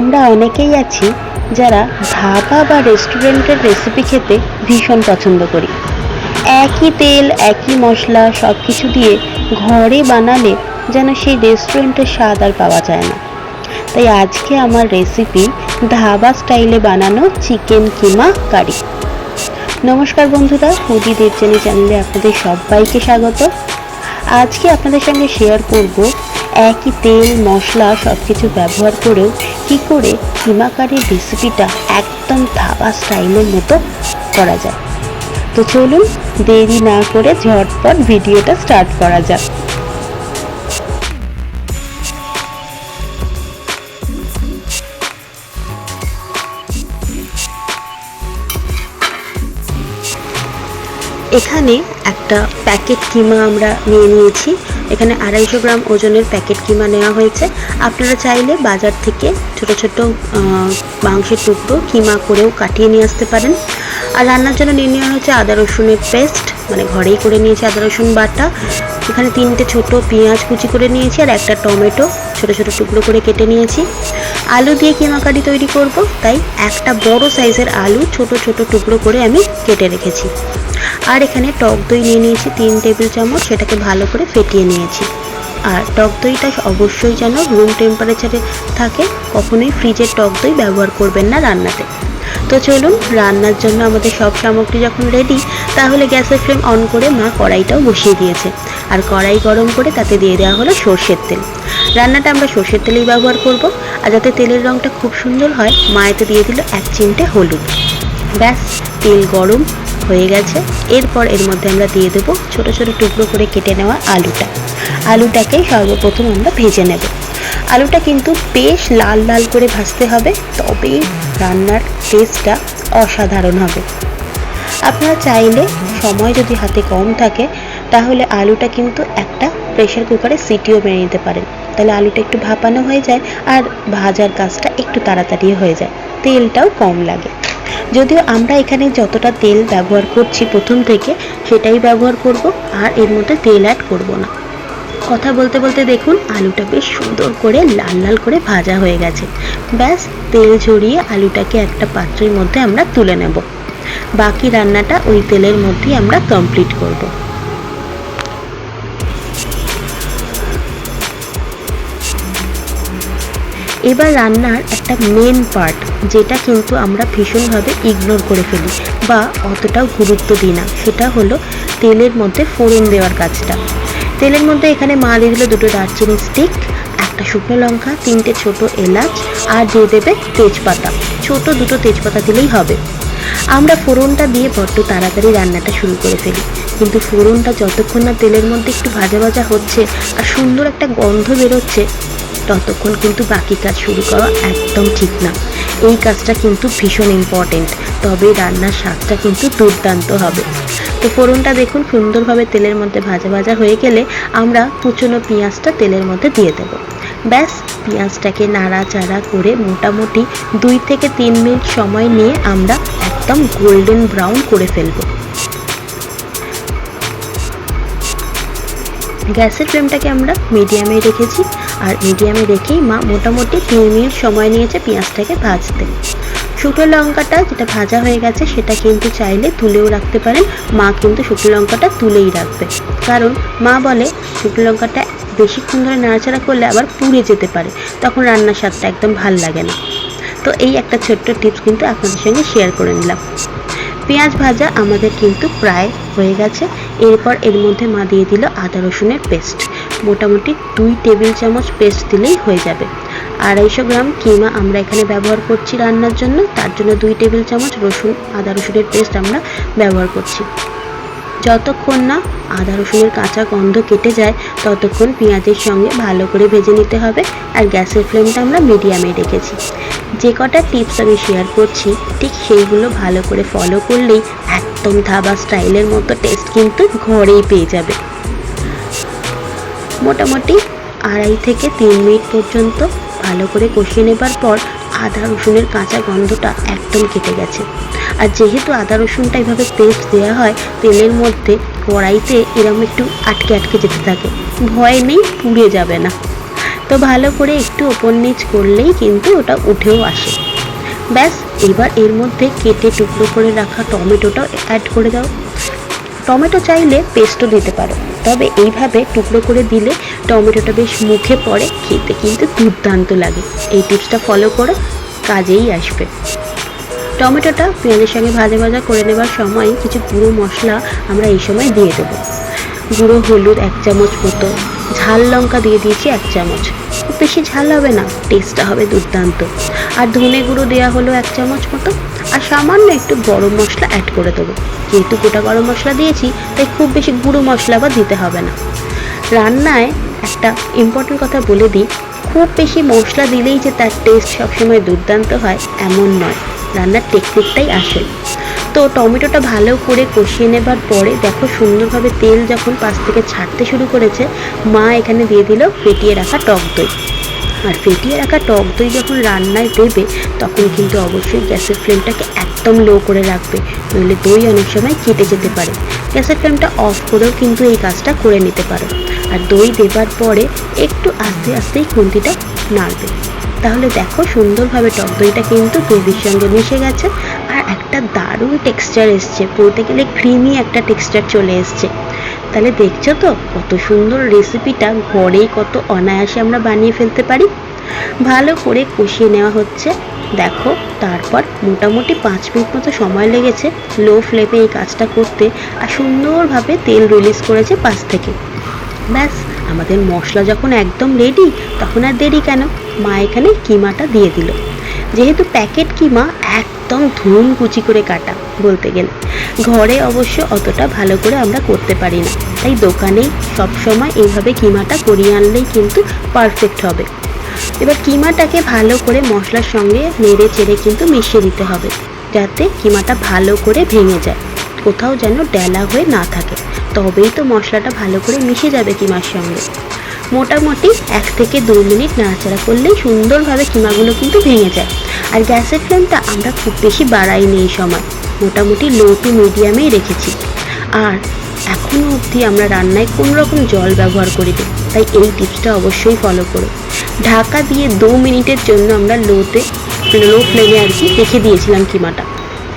আমরা অনেকেই আছি যারা ধাবা বা রেস্টুরেন্টের রেসিপি খেতে ভীষণ পছন্দ করি। একই তেল, একই মশলা সব কিছু দিয়ে ঘরে বানালে যেন সেই রেস্টুরেন্টের স্বাদ আর পাওয়া যায় না। তাই আজকে আমার রেসিপি ধাবা স্টাইলে বানানো চিকেন কিমা কারি নমস্কার বন্ধুরা ফুডি দেবজানি চ্যানেলে আপনাদের সবাইকে স্বাগত। আজকে আপনাদের সঙ্গে শেয়ার করব একই তেল, মশলা সব কিছু ব্যবহার করেও কি করে কিমা রেসিপিটা একদম ধাবা স্টাইলের মতো করা যায়? তো চলুন দেরি না করে ঝটপট ভিডিওটা স্টার্ট করা যাক। এখানে একটা প্যাকেট কিমা আমরা নিয়ে নিয়েছি। এখানে আড়াইশো গ্রাম ওজনের প্যাকেট কিমা নেওয়া হয়েছে। আপনারা চাইলে বাজার থেকে ছোট ছোট মাংসের টুকরো কিমা করেও কাটিয়ে নিয়ে আসতে পারেন। আর রান্নার জন্য নিয়ে নেওয়া হয়েছে আদা, রসুনের পেস্ট মানে ঘরেই করে নিয়েছি আদা, রসুন বাটা। এখানে তিনটে ছোট পেঁয়াজ কুচি করে নিয়েছি আর একটা টমেটো, ছোট ছোট টুকরো করে কেটে নিয়েছি। আলু দিয়ে কিমা কারি তৈরি করব, তাই একটা বড় সাইজের আলু ছোট ছোট টুকরো করে আমি কেটে রেখেছি। আর এখানে টক দই নিয়ে নিয়েছি তিন টেবিল চামচ, সেটাকে ভালো করে ফেটিয়ে নিয়েছি। আর টক দইটা অবশ্যই যেন রুম টেম্পারেচারে থাকে, কখনোই ফ্রিজের টক দই ব্যবহার করবেন না রান্নাতে। তো চলুন, রান্নার জন্য আমাদের সব সামগ্রী যখন রেডি তাহলে গ্যাসের ফ্লেম অন করে মা কড়াইটাও বসিয়ে দিয়েছে। আর কড়াই গরম করে তাতে দিয়ে দেওয়া হলো সর্ষের তেল। রান্নাটা আমরা সর্ষের তেলেই ব্যবহার করব, আর যাতে তেলের রঙটা খুব সুন্দর হয়, মা এতে দিয়ে দিল এক চিমটে হলুদ। ব্যাস, তেল গরম হয়ে গেছে। এরপর এর মধ্যে আমরা দিয়ে দেবো ছোট ছোট টুকরো করে কেটে নেওয়া আলুটা। আলুটাকে সর্বপ্রথম আমরা ভেজে নেব। আলুটা কিন্তু বেশ লাল লাল করে ভাজতে হবে তবেই রান্নার টেস্টটা অসাধারণ হবে। আপনারা চাইলে সময় যদি হাতে কম থাকে, তাহলে আলুটা কিন্তু একটা প্রেশার কুকারে সিটিও মেরে নিতে পারেন। তাহলে আলুটা একটু ভাপানো হয়ে যায় আর ভাজার কাজটা একটু তাড়াতাড়ি হয়ে যায়। তেলটাও কম লাগে। যদিও আমরা এখানে যতটা তেল ব্যবহার করছি প্রথম থেকে, সেটাই ব্যবহার করব আর এর মধ্যে তেল অ্যাড করব না। কথা বলতে বলতে দেখুন, আলুটা বেশ সুন্দর করে লাল লাল করে ভাজা হয়ে গেছে। ব্যাস, তেল ঝরিয়ে আলুটাকে একটা পাত্রের মধ্যে আমরা তুলে নেব। বাকি রান্নাটা ওই তেলের মধ্যেই আমরা কমপ্লিট করব। এবার রান্নার একটা মেন পার্ট যেটা কিন্তু আমরা ভীষণভাবে ইগনোর করে ফেলি বা অতটাও গুরুত্ব দিই না। সেটা হলো তেলের মধ্যে ফোড়ন দেওয়ার কাজটা। তেলের মধ্যে এখানে মা দিয়ে দিল দুটো দারচিনি স্টিক একটা শুকনো লঙ্কা, তিনটে ছোট এলাচ, আর দিয়ে দেবে তেজপাতা। ছোট দুটো তেজপাতা দিলেই হবে। আমরা ফোড়নটা দিয়ে বড্ড তাড়াতাড়ি রান্নাটা শুরু করে ফেলি। কিন্তু ফোড়নটা যতক্ষণ না তেলের মধ্যে একটু ভাজা ভাজা হচ্ছে আর সুন্দর একটা গন্ধ বেরোচ্ছে ততক্ষণ কিন্তু বাকি কাজ শুরু করা একদম ঠিক না। এই কাজটা কিন্তু ভীষণ ইম্পর্টেন্ট তবে রান্নার স্বাদটা কিন্তু দুর্দান্ত হবে। তো ফোড়নটা দেখুন, সুন্দরভাবে তেলের মধ্যে ভাজা ভাজা হয়ে গেলে আমরা কুচনো পেঁয়াজটা তেলের মধ্যে দিয়ে দেবো। ব্যাস, পেঁয়াজটাকে নাড়াচাড়া করে মোটামুটি দুই থেকে তিন মিনিট সময় নিয়ে আমরা একদম গোল্ডেন ব্রাউন করে ফেলব। গ্যাসের ফ্লেমটাকে আমরা মিডিয়ামে রেখেছি। আর মিডিয়ামে রেখেই মা মোটামুটি তিন মিনিট সময় নিয়েছে পেঁয়াজটাকে ভাজতে। শুকনো লঙ্কাটা যেটা ভাজা হয়ে গেছে সেটা কিন্তু চাইলে তুলেও রাখতে পারেন। মা কিন্তু শুকনো লঙ্কাটা তুলেই রাখবে। কারণ মা বলে শুকনো লঙ্কাটা বেশিক্ষণ ধরে নাড়াচাড়া করলে আবার পুড়ে যেতে পারে। তখন রান্নার স্বাদটা একদম ভালো লাগে না। তো এই একটা ছোট্ট টিপস কিন্তু আপনাদের সঙ্গে শেয়ার করে নিলাম। পেঁয়াজ ভাজা আমাদের কিন্তু প্রায় হয়ে গেছে। এরপর এর মধ্যে মা দিয়ে দিল আদা রসুনের পেস্ট। মোটামুটি দুই টেবিল চামচ পেস্ট দিলেই হয়ে যাবে। আড়াইশো গ্রাম কিমা আমরা এখানে ব্যবহার করছি রান্নার জন্য। তার জন্য দুই টেবিল চামচ রসুন, আদা রসুনের পেস্ট আমরা ব্যবহার করছি। যতক্ষণ না আদা রসুনের কাঁচা গন্ধ কেটে যায়, ততক্ষণ পেঁয়াজের সঙ্গে ভালো করে ভেজে নিতে হবে আর গ্যাসের ফ্লেমটা আমরা মিডিয়ামে রেখেছি। যে কটা টিপস আমি শেয়ার করছি, ঠিক সেইগুলো ভালো করে ফলো করলেই একদম ধাবা স্টাইলের মতো টেস্ট কিন্তু ঘরেই পেয়ে যাবে। মোটামুটি আড়াই থেকে তিন মিনিট পর্যন্ত ভালো করে কষিয়ে নেবার পর আদা রসুনের কাঁচা গন্ধটা একদম কেটে গেছে। আর যেহেতু আদা রসুনটা এভাবে পেস্ট দেওয়া হয়, তেলের মধ্যে কড়াইতে এরকম একটু আটকে আটকে যেতে থাকে। ভয় নেই, পুড়ে যাবে না। তো ভালো করে একটু ওপর নিচ করলেই কিন্তু ওটা উঠেও আসে। ব্যাস, এবার এর মধ্যে কেটে টুকরো করে রাখা টমেটোটাও অ্যাড করে দাও। টমেটো চাইলে পেস্টও দিতে পারো। তবে এইভাবে টুকরো করে দিলে টমেটোটা বেশ মুখে পড়ে, খেতে কিন্তু দুর্দান্ত লাগে। এই টিপসটা ফলো করে, কাজেই আসবে। টমেটোটা পেঁয়াজের সঙ্গে ভাজা ভাজা করে নেবার সময় কিছু গুঁড়ো মশলা আমরা এই সময় দিয়ে দেবো। গুঁড়ো হলুদ এক চামচ মতো, ঝাল লঙ্কা দিয়ে দিয়েছি এক চামচ। খুব বেশি ঝাল হবে না টেস্টটা হবে দুর্দান্ত। আর ধনে গুঁড়ো দেওয়া হলো এক চামচ মতো, আর সামান্য একটু গরম মশলা অ্যাড করে দেবো। যেহেতু গোটা গরম মশলা দিয়েছি, তাই খুব বেশি গুঁড়ো মশলা বা দিতে হবে না। রান্নায় একটা ইম্পর্টেন্ট কথা বলে দিই, খুব বেশি মশলা দিলেই যে তার টেস্ট সবসময় দুর্দান্ত হয়, এমন নয়। রান্নার টেকনিকটাই আসল। তো টমেটোটা ভালো করে কষিয়ে নেবার পরে দেখো সুন্দরভাবে তেল যখন পাশ থেকে ছাড়তে শুরু করেছে, মা এখানে দিয়ে দিল ফেটিয়ে রাখা টক দই। আর ফেটিয়ে রাখা টক দই যখন রান্নায় দেবে, তখন কিন্তু অবশ্যই গ্যাসের ফ্লেমটাকে একদম লো করে রাখবে। নইলে দই অনেক সময় কেটে যেতে পারে। গ্যাসের ফ্লেমটা অফ করেও কিন্তু এই কাজটা করে নিতে পারো। আর দই দেবার পরে একটু আস্তে আস্তেই খুন্তিটা নাড়বে। তাহলে দেখো সুন্দরভাবে টক দইটা কিন্তু গ্রেভির সঙ্গে মিশে গেছে। একটা দারুণ টেক্সচার এসছে। বলতে গেলে ক্রিমি একটা টেক্সচার চলে এসছে। তাহলে দেখছ তো, কত সুন্দর রেসিপিটা ঘরেই কত অনায়াসে আমরা বানিয়ে ফেলতে পারি। ভালো করে কষিয়ে নেওয়া হচ্ছে। দেখো, তারপর মোটামুটি পাঁচ মিনিট মতো সময় লেগেছে লো ফ্লেমে এই কাজটা করতে আর সুন্দরভাবে তেল রিলিজ করেছে পাশ থেকে। ব্যাস, আমাদের মশলা যখন একদম রেডি তখন আর দেরি কেন? মা এখানে কিমাটা দিয়ে দিল। যেহেতু প্যাকেট কিমা একদম ধুম কুচি করে কাটা বলতে গেলে। ঘরে অবশ্য অতটা ভালো করে আমরা করতে পারি না। তাই দোকানেই সবসময় এইভাবে কিমাটা করিয়ে আনলেই কিন্তু পারফেক্ট হবে। এবার কিমাটাকে ভালো করে মশলার সঙ্গে নেড়ে চেড়ে কিন্তু মিশিয়ে দিতে হবে, যাতে কিমাটা ভালো করে ভেঙে যায়। কোথাও যেন ডেলা হয়ে না থাকে। তবেই তো মশলাটা ভালো করে মিশে যাবে কিমার সঙ্গে। মোটামুটি এক থেকে দু মিনিট নাড়াচাড়া করলেই সুন্দরভাবে কিমাগুলো কিন্তু ভেঙে যায়। আর গ্যাসের ফ্লেমটা আমরা খুব বেশি বাড়াইনি এই সময়, মোটামুটি লো টু মিডিয়ামেই রেখেছি। আর এখনও অবধি আমরা রান্নায় কোনো রকম জল ব্যবহার করি তাই এই টিপসটা অবশ্যই ফলো করো। ঢাকা দিয়ে দু মিনিটের জন্য আমরা লোতে লো ফ্লেমে আর কি রেখে দিয়েছিলাম কিমাটা।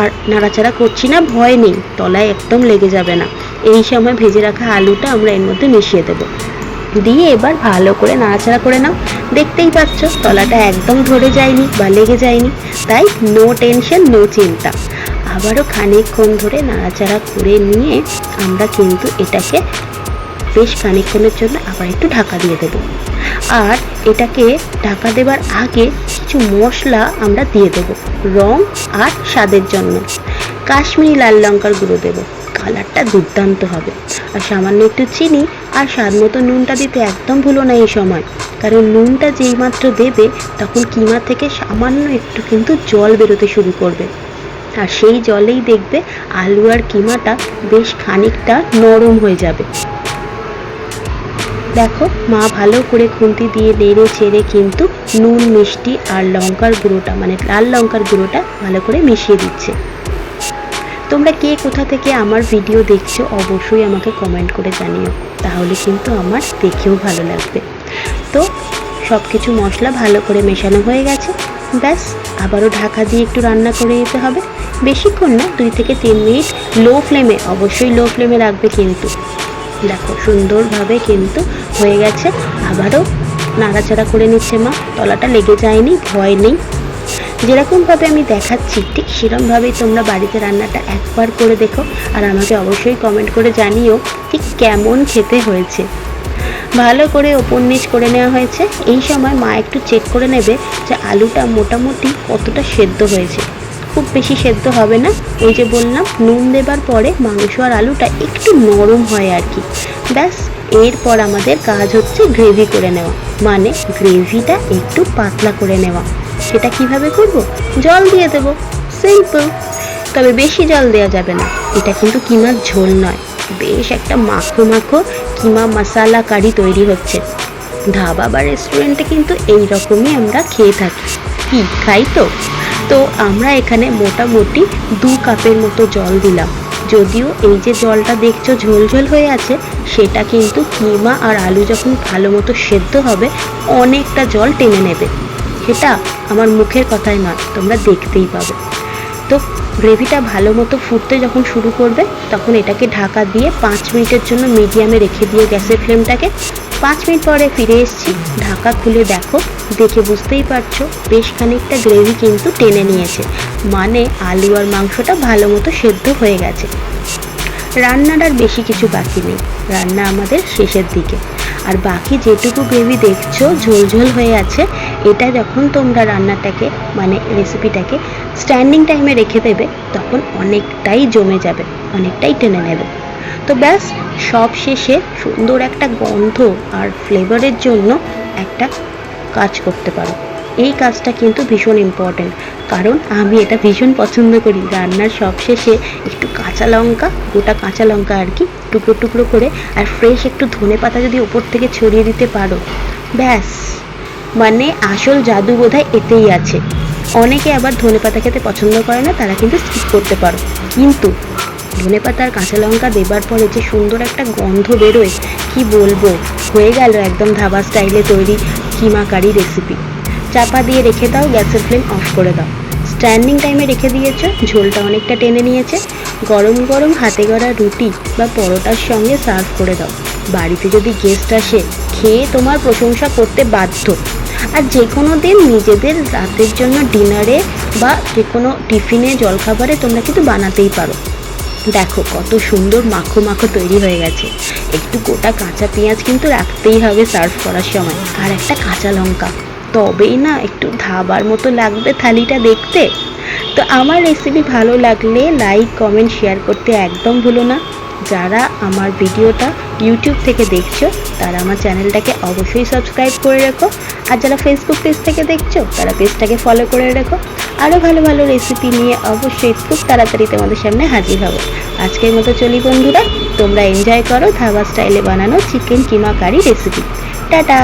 আর নাড়াচাড়া করছি না, ভয় নেই, তলায় একদম লেগে যাবে না। এই সময় ভেজে রাখা আলুটা আমরা এর মধ্যে মিশিয়ে দেবো। দিয়ে এবার ভালো করে নাড়াচাড়া করে নাও। দেখতেই পাচ্ছ, তলাটা একদম ধরে যায়নি বা লেগে যায়নি। তাই নো টেনশন নো চিন্তা। আবারও খানিকক্ষণ ধরে নাড়াচাড়া করে নিয়ে আমরা কিন্তু এটাকে বেশ খানিকক্ষণের জন্য আবার একটু ঢাকা দিয়ে দেবো। আর এটাকে ঢাকা দেবার আগে কিছু মশলা আমরা দিয়ে দেবো। রং আর স্বাদের জন্য। কাশ্মীরি লাল লঙ্কার গুঁড়ো দেবো। কালারটা দুর্দান্ত হবে। আর সামান্য একটু চিনি আর স্বাদ মতো নুনটা দিতে একদম ভুলো না এই সময়। কারণ নুনটা যেই মাত্র দেবে, তখন কিমা থেকে সামান্য একটু কিন্তু জল বেরোতে শুরু করবে। আর সেই জলেই দেখবে আলু আর কিমাটা বেশ খানিকটা নরম হয়ে যাবে। দেখো, মা ভালো করে খুন্তি দিয়ে নেড়ে চেড়ে কিন্তু নুন, মিষ্টি আর লঙ্কার গুঁড়োটা মানে লাল লঙ্কার গুঁড়োটা ভালো করে মিশিয়ে দিচ্ছে। তোমরা কে কোথা থেকে আমার ভিডিও দেখছ, অবশ্যই আমাকে কমেন্ট করে জানিও। তাহলে কিন্তু আমার দেখেও ভালো লাগবে। তো সব কিছু মশলা ভালো করে মেশানো হয়ে গেছে। ব্যাস, আবারও ঢাকা দিয়ে একটু রান্না করে নিতে হবে। বেশিক্ষণ না, দুই থেকে তিন মিনিট লো ফ্লেমে অবশ্যই লো ফ্লেমে রাখবে কিন্তু। দেখো, সুন্দরভাবে কিন্তু হয়ে গেছে। আবারও নাড়াচাড়া করে নিচ্ছে মা। তলাটা লেগে যায়নি, ভয় নেই। যেরকমভাবে আমি দেখাচ্ছি, ঠিক সেরকমভাবেই তোমরা বাড়িতে রান্নাটা একবার করে দেখো আর আমাকে অবশ্যই কমেন্ট করে জানিও ঠিক কেমন খেতে হয়েছে। ভালো করে ওপর নিচ করে নেওয়া হয়েছে। এই সময় মা একটু চেক করে নেবে যে আলুটা মোটামুটি কতটা সেদ্ধ হয়েছে। খুব বেশি সেদ্ধ হবে না। ওই যে বললাম, নুন দেবার পরে মাংস আর আলুটা একটু নরম হয় আর কি। ব্যাস, এরপর আমাদের কাজ হচ্ছে গ্রেভি করে নেওয়া। মানে গ্রেভিটা একটু পাতলা করে নেওয়া। সেটা কীভাবে করব? জল দিয়ে দেবো। সিম্পল তবে বেশি জল দেওয়া যাবে না। এটা কিন্তু কিমার ঝোল নয়। বেশ একটা মাখো মাখো কিমা মশালা কারি তৈরি হচ্ছে। ধাবা বা রেস্টুরেন্টে কিন্তু এই রকমই আমরা খেয়ে থাকি। কি খাই তো? তো আমরা এখানে মোটামুটি দু কাপের মতো জল দিলাম। যদিও এই যে জলটা দেখছ ঝোল ঝোল হয়ে আছে, সেটা কিন্তু কিমা আর আলু যখন ভালো মতো সেদ্ধ হবে, অনেকটা জল টেনে নেবে। সেটা আমার মুখের কথাই নয়, তোমরা দেখতেই পাবে। তো গ্রেভিটা ভালো মতো ফুটতে যখন শুরু করবে, তখন এটাকে ঢাকা দিয়ে পাঁচ মিনিটের জন্য মিডিয়ামে রেখে দিয়ে গ্যাসের ফ্লেমটাকে পাঁচ মিনিট পরে ফিরে এসেছি। ঢাকা খুলে দেখো, দেখে বুঝতেই পারছ, বেশ খানিকটা গ্রেভি কিন্তু টেনে নিয়েছে। মানে আলু আর মাংসটা ভালো মতো সেদ্ধ হয়ে গেছে। রান্নার আর বেশি কিছু বাকি নেই। রান্না আমাদের শেষের দিকে। আর বাকি যেটুকু গ্রেভি দেখছ ঝোলঝোল ঝোল হয়ে আছে, এটা যখন তোমরা রান্নাটাকে মানে রেসিপিটাকে স্ট্যান্ডিং টাইমে রেখে দেবে, তখন অনেকটাই জমে যাবে, অনেকটাই টেনে নেবে। তো ব্যাস, সব শেষে সুন্দর একটা গন্ধ আর ফ্লেভারের জন্য একটা কাজ করতে পারো। এই কাজটা কিন্তু ভীষণ ইম্পর্ট্যান্ট কারণ আমি এটা ভীষণ পছন্দ করি। রান্নার সব শেষে একটু কাঁচা লঙ্কা, গোটা কাঁচা লঙ্কা আর কি, টুকরো টুকরো করে আর ফ্রেশ একটু ধনে পাতা যদি ওপর থেকে ছড়িয়ে দিতে পারো, ব্যাস। মানে আসল জাদু বোধহয় এতেই আছে। অনেকে আবার ধনে পাতা খেতে পছন্দ করে না, তারা কিন্তু স্কিপ করতে পারো। কিন্তু ধনে পাতা আর কাঁচা লঙ্কা দেবার পরে যে সুন্দর একটা গন্ধ বেরোয়, কি বলব? হয়ে গেল একদম ধাবা স্টাইলে তৈরি কিমা কারি রেসিপি চাপা দিয়ে রেখে দাও, গ্যাসের ফ্লেম অফ করে দাও। স্ট্যান্ডিং টাইমে রেখে দিয়েছ, ঝোলটা অনেকটা টেনে নিয়েছে। গরম গরম হাতে গড়া রুটি বা পরোটার সঙ্গে সার্ভ করে দাও। বাড়িতে যদি গেস্ট আসে, খেয়ে তোমার প্রশংসা করতে বাধ্য। আর যে কোনো দিন নিজেদের রাতের জন্য ডিনারে বা যে কোনো টিফিনে জলখাবারে তোমরা কিন্তু বানাতেই পারো। দেখো কত সুন্দর মাখো মাখো তৈরি হয়ে গেছে। একটু গোটা কাঁচা পেঁয়াজ কিন্তু রাখতেই হবে সার্ভ করার সময়। আর একটা কাঁচা লঙ্কা। তবেই না একটু ধাবার মতো লাগবে থালিটা দেখতে। তো আমার রেসিপি ভালো লাগলে লাইক কমেন্ট শেয়ার করতে একদম ভুলো না। যারা আমার ভিডিওটা ইউটিউব থেকে দেখছ, তারা আমার চ্যানেলটাকে অবশ্যই সাবস্ক্রাইব করে রেখো। আর যারা ফেসবুক পেজ থেকে দেখছ, তারা পেজটাকে ফলো করে রেখো। আরও ভালো ভালো রেসিপি নিয়ে অবশ্যই খুব তাড়াতাড়ি তোমাদের সামনে হাজির হব। আজকের মতো চলি বন্ধুরা, তোমরা এনজয় করো ধাবা স্টাইলে বানানো chicken keema curry recipe tata!